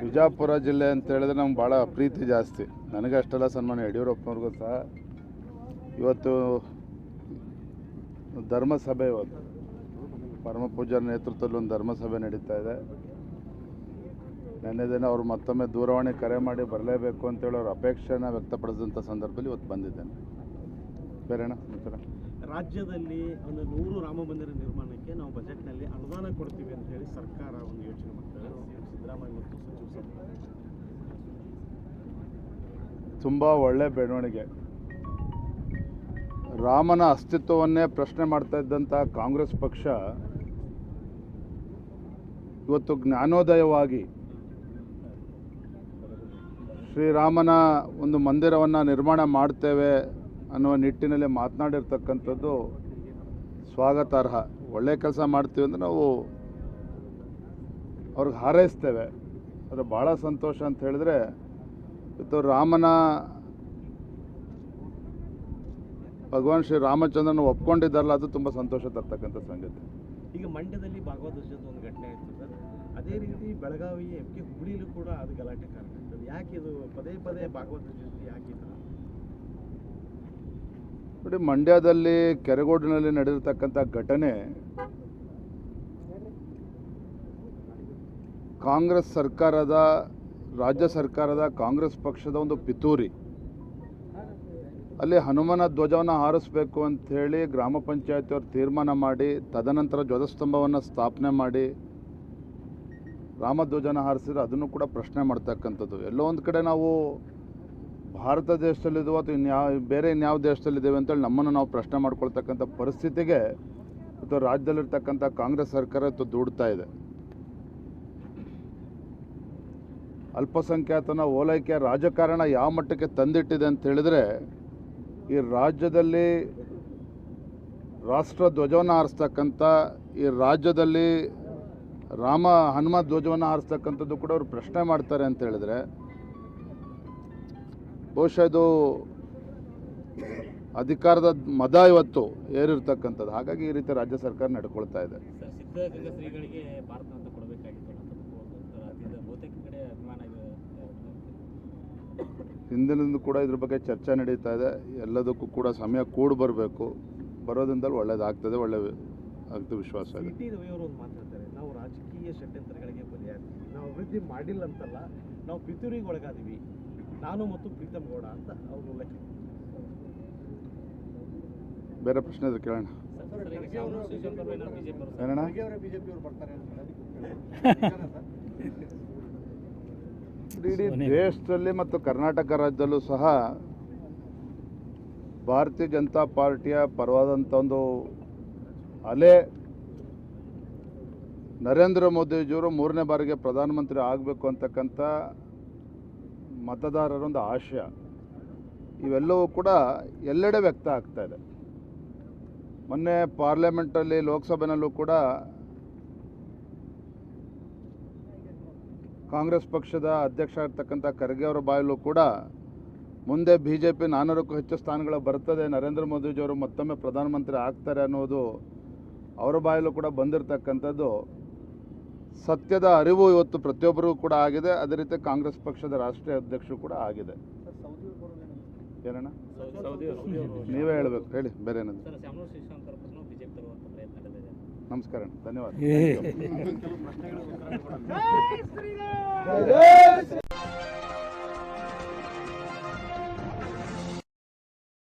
ಬಿಜಾಪುರ ಜಿಲ್ಲೆ ಅಂತ ಹೇಳಿದ್ರೆ ನಮ್ಗೆ ಭಾಳ ಪ್ರೀತಿ ಜಾಸ್ತಿ. ನನಗೆ ಅಷ್ಟೆಲ್ಲ ಸನ್ಮಾನ ಯಡಿಯೂರಪ್ಪನವ್ರಿಗೂ ಸಹ. ಇವತ್ತು ಧರ್ಮಸಭೆ ಇವತ್ತು. ಪರಮ ಪೂಜಾರ ನೇತೃತ್ವದಲ್ಲಿ ಒಂದು ಧರ್ಮಸಭೆ ನಡೀತಾ ಇದೆ. ನೆನ್ನೆ ದಿನ ಅವರು ಮತ್ತೊಮ್ಮೆ ದೂರವಾಣಿ ಕರೆ ಮಾಡಿ ಬರಲೇಬೇಕು ಅಂತೇಳಿ ಅವ್ರ ಅಪೇಕ್ಷೆನ ವ್ಯಕ್ತಪಡಿಸಿದಂಥ ಸಂದರ್ಭದಲ್ಲಿ ಇವತ್ತು ಬಂದಿದ್ದೇನೆ. ಸಮಾಚಾರ ರಾಜ್ಯದಲ್ಲಿ ಒಂದು ನೂರು ರಾಮ ಮಂದಿರ ನಿರ್ಮಾಣಕ್ಕೆ ನಾವು ಬಜೆಟ್ನಲ್ಲಿ ಅನುದಾನ ಕೊಡ್ತೀವಿ ಅಂತ ಹೇಳಿ ಸರ್ಕಾರ ಒಂದು ಯೋಚನೆ ಮಾಡ್ತಾರೆ. ಸಿದ್ದರಾಮಯ್ಯ ಮತ್ತು ಸಚಿವ ಸಂಪುಟ. ತುಂಬ ಒಳ್ಳೆ ಬೆಳವಣಿಗೆ. ರಾಮನ ಅಸ್ತಿತ್ವವನ್ನೇ ಪ್ರಶ್ನೆ ಮಾಡ್ತಾ ಇದ್ದಂಥ ಕಾಂಗ್ರೆಸ್ ಪಕ್ಷ ಇವತ್ತು ಜ್ಞಾನೋದಯವಾಗಿ ಶ್ರೀರಾಮನ ಒಂದು ಮಂದಿರವನ್ನು ನಿರ್ಮಾಣ ಮಾಡ್ತೇವೆ ಅನ್ನುವ ನಿಟ್ಟಿನಲ್ಲಿ ಮಾತನಾಡಿರ್ತಕ್ಕಂಥದ್ದು ಸ್ವಾಗತಾರ್ಹ. ಒಳ್ಳೆ ಕೆಲಸ ಮಾಡ್ತೀವಿ ಅಂದರೆ ನಾವು ಅವ್ರಿಗೆ ಹಾರೈಸ್ತೇವೆ. ಆದರೆ ಭಾಳ ಸಂತೋಷ ಅಂತ ಹೇಳಿದ್ರೆ, ಇವತ್ತು ರಾಮನ ಭಗವಾನ್ ಶ್ರೀ ರಾಮಚಂದ್ರನ ಒಪ್ಕೊಂಡಿದ್ದಾರಲ್ಲ, ಅದು ತುಂಬ ಸಂತೋಷ ತರ್ತಕ್ಕಂಥ ಸಂಗತಿ. ಈಗ ಮಂಡ್ಯದಲ್ಲಿ ಭಾಗವತ ಒಂದು ಘಟನೆ ಆಯಿತು ಸರ್. ಅದೇ ರೀತಿ ಬೆಳಗಾವಿ ಎಂ ಕೆ ಹುಬ್ಳಿಲೂ ಕೂಡ ಅದು ಗಲಾಟೆ ಕಾರಣ. ಯಾಕೆ ಇದು ಪದೇ ಪದೇ ಭಾಗವತ ಯಾಕೆ ನೋಡಿ, ಮಂಡ್ಯದಲ್ಲಿ ಕೆರೆಗೋಡಿನಲ್ಲಿ ನಡೆದಿರ್ತಕ್ಕಂಥ ಘಟನೆ, ಕಾಂಗ್ರೆಸ್ ಸರ್ಕಾರದ, ರಾಜ್ಯ ಸರ್ಕಾರದ ಕಾಂಗ್ರೆಸ್ ಪಕ್ಷದ ಒಂದು ಪಿತೂರಿ. ಅಲ್ಲಿ ಹನುಮನ ಧ್ವಜವನ್ನು ಹಾರಿಸ್ಬೇಕು ಅಂಥೇಳಿ ಗ್ರಾಮ ಪಂಚಾಯತಿಯವರು ತೀರ್ಮಾನ ಮಾಡಿ, ತದನಂತರ ಧ್ವಜಸ್ತಂಭವನ್ನು ಸ್ಥಾಪನೆ ಮಾಡಿ ರಾಮಧ್ವಜನ ಹಾರಿಸಿದ್ರೆ ಅದನ್ನು ಕೂಡ ಪ್ರಶ್ನೆ ಮಾಡ್ತಕ್ಕಂಥದ್ದು. ಎಲ್ಲೋ ಒಂದು ಕಡೆ ನಾವು ಭಾರತ ದೇಶದಲ್ಲಿದ್ದೀವೋ ಅಥವಾ ಇನ್ಯಾವ ಬೇರೆ ಇನ್ಯಾವ ದೇಶದಲ್ಲಿದ್ದೇವೆ ಅಂತೇಳಿ ನಮ್ಮನ್ನು ನಾವು ಪ್ರಶ್ನೆ ಮಾಡ್ಕೊಳ್ತಕ್ಕಂಥ ಪರಿಸ್ಥಿತಿಗೆ ಅಥವಾ ರಾಜ್ಯದಲ್ಲಿರ್ತಕ್ಕಂಥ ಕಾಂಗ್ರೆಸ್ ಸರ್ಕಾರ ಅಥವಾ ದೂಡ್ತಾ ಇದೆ. ಅಲ್ಪಸಂಖ್ಯಾತನ ಓಲೈಕೆ ರಾಜಕಾರಣ ಯಾವ ಮಟ್ಟಕ್ಕೆ ತಂದಿಟ್ಟಿದೆ ಅಂತ ಹೇಳಿದರೆ, ಈ ರಾಜ್ಯದಲ್ಲಿ ರಾಷ್ಟ್ರ ಧ್ವಜವನ್ನು ಹಾರಿಸ್ತಕ್ಕಂಥ, ಈ ರಾಜ್ಯದಲ್ಲಿ ರಾಮ ಹನುಮ ಧ್ವಜವನ್ನು ಹಾರಿಸ್ತಕ್ಕಂಥದ್ದು ಕೂಡ ಅವರು ಪ್ರಶ್ನೆ ಮಾಡ್ತಾರೆ ಅಂತ ಹೇಳಿದ್ರೆ ಬಹುಶಃ ಇದು ಅಧಿಕಾರದ ಮದ ಇವತ್ತು ಏರಿರ್ತಕ್ಕಂಥದ್ದು. ಹಾಗಾಗಿ ಈ ರೀತಿ ರಾಜ್ಯ ಸರ್ಕಾರ ನಡ್ಕೊಳ್ತಾ ಇದೆ. ಸರ್ ಶ್ರೀಗಳಿಗೆ ಭಾರತ ಅಂತ ಕೊಡಬೇಕಾಗಿತ್ತು ಅಂತ ರಾಜ್ಯದ ಬಹುತೇಕ ಕಡೆ ಅಭಿಮಾನ ಇದೆ ಹಿಂದಿನಿಂದ ಕೂಡ ಇದ್ರ ಬಗ್ಗೆ ಚರ್ಚೆ ನಡೀತಾ ಇದೆ. ಎಲ್ಲದಕ್ಕೂ ಕೂಡ ಸಮಯ ಕೂಡಿ ಬರಬೇಕು. ಬರೋದ್ರಿಂದಲೂ ಒಳ್ಳೇದಾಗ್ತದೆ ಒಳ್ಳೆ ಆಗ್ತದೆ ವಿಶ್ವಾಸ ಇದೆ. ನಾವು ರಾಜಕೀಯ ಷಡ್ಯಂತ್ರಗಳಿಗೆ ಬಲಿಯಾಗ್ತೀವಿ ನಾವು ಅಭಿವೃದ್ಧಿ ಮಾಡಿಲ್ಲ ಅಂತಲ್ಲ ನಾವು ಪಿತೂರಿಗೆ ಒಳಗಾದೀವಿ. ನಾನು ಮತ್ತು ಪ್ರೀತಮ್ ಗೌಡ ಅಂತ ಅವರು ಲೆಕ್ಕ ಬೇರೆ ಪ್ರಶ್ನೆ ಇದ್ರೆ ಕೇಳೋಣ. ಏನಣ್ಣ? ಇಡೀ ದೇಶದಲ್ಲಿ ಮತ್ತು ಕರ್ನಾಟಕ ರಾಜ್ಯದಲ್ಲೂ ಸಹ ಭಾರತೀಯ ಜನತಾ ಪಾರ್ಟಿಯ ಪರವಾದಂಥ ಒಂದು ಅಲೆ ನರೇಂದ್ರ ಮೋದಿಜಿಯವರು ಮೂರನೇ ಬಾರಿಗೆ ಪ್ರಧಾನಮಂತ್ರಿ ಆಗಬೇಕು ಅಂತಕ್ಕಂಥ ಮತದಾರರ ಒಂದು ಆಶಯ. ಇವೆಲ್ಲವೂ ಕೂಡ ಎಲ್ಲೆಡೆ ವ್ಯಕ್ತ ಆಗ್ತಾ ಇದೆ. ಮೊನ್ನೆ ಪಾರ್ಲಿಮೆಂಟಲ್ಲಿ, ಲೋಕಸಭೆನಲ್ಲೂ ಕೂಡ ಕಾಂಗ್ರೆಸ್ ಪಕ್ಷದ ಅಧ್ಯಕ್ಷ ಆಗಿರ್ತಕ್ಕಂಥ ಖರ್ಗೆ ಅವರ ಬಾಯಲ್ಲೂ ಕೂಡ ಮುಂದೆ ಬಿ ಜೆ ಪಿ ನಾನ್ನೂರಕ್ಕೂ ಹೆಚ್ಚು ಸ್ಥಾನಗಳು ಬರ್ತದೆ, ನರೇಂದ್ರ ಮೋದಿಜಿಯವರು ಮತ್ತೊಮ್ಮೆ ಪ್ರಧಾನಮಂತ್ರಿ ಆಗ್ತಾರೆ ಅನ್ನೋದು ಅವರ ಬಾಯಲ್ಲೂ ಕೂಡ ಬಂದಿರತಕ್ಕಂಥದ್ದು ಸತ್ಯದ ಅರಿವು ಇವತ್ತು ಪ್ರತಿಯೊಬ್ಬರಿಗೂ ಕೂಡ ಆಗಿದೆ. ಅದೇ ರೀತಿ ಕಾಂಗ್ರೆಸ್ ಪಕ್ಷದ ರಾಷ್ಟ್ರೀಯ ಅಧ್ಯಕ್ಷರು ಕೂಡ ಆಗಿದೆ. ಏನಣ್ಣ? ಸೌದಿ ಅವರು ನೀವೇ ಹೇಳ್ಬೇಕು. ಹೇಳಿ ಬೇರೆ ಏನಾದ್ರು ನಮಸ್ಕಾರ ಧನ್ಯವಾದ.